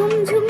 ঝুমঝুম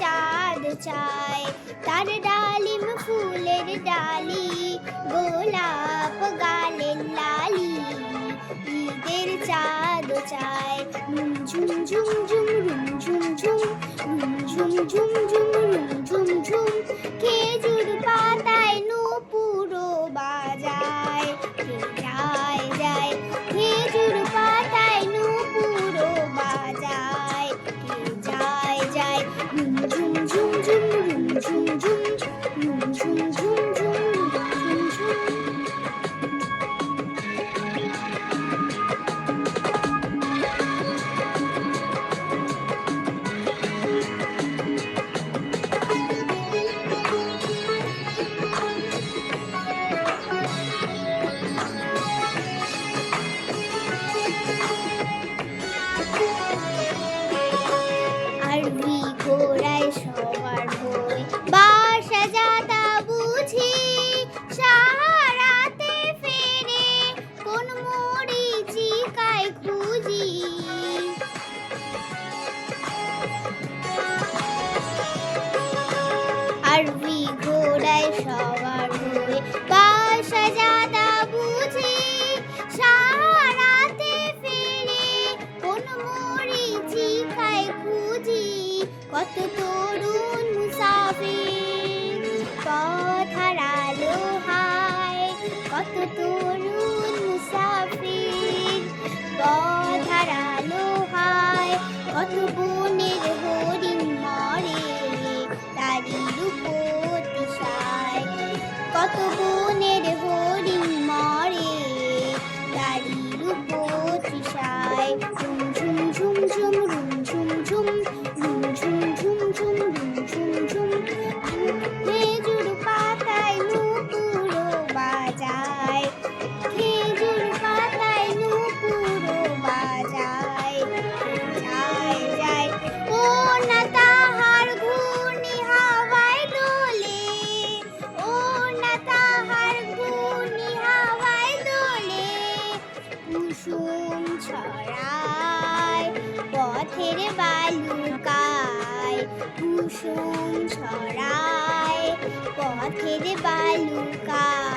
চাঁদ চায় তার ডালিম ফুলের ডালি গোলাপ গালের লালি। ঈদের চাঁদ চায় নুম ঝুম ঝুম ঝুম রুম ঝুম ঝুম ঝুম ঝুম ঝুম ঝুম রুম ঝুম ঝুম খেজুর পা তবু গাছের বালুকায় কুসুম ছড়ায় পথের বালুকায়।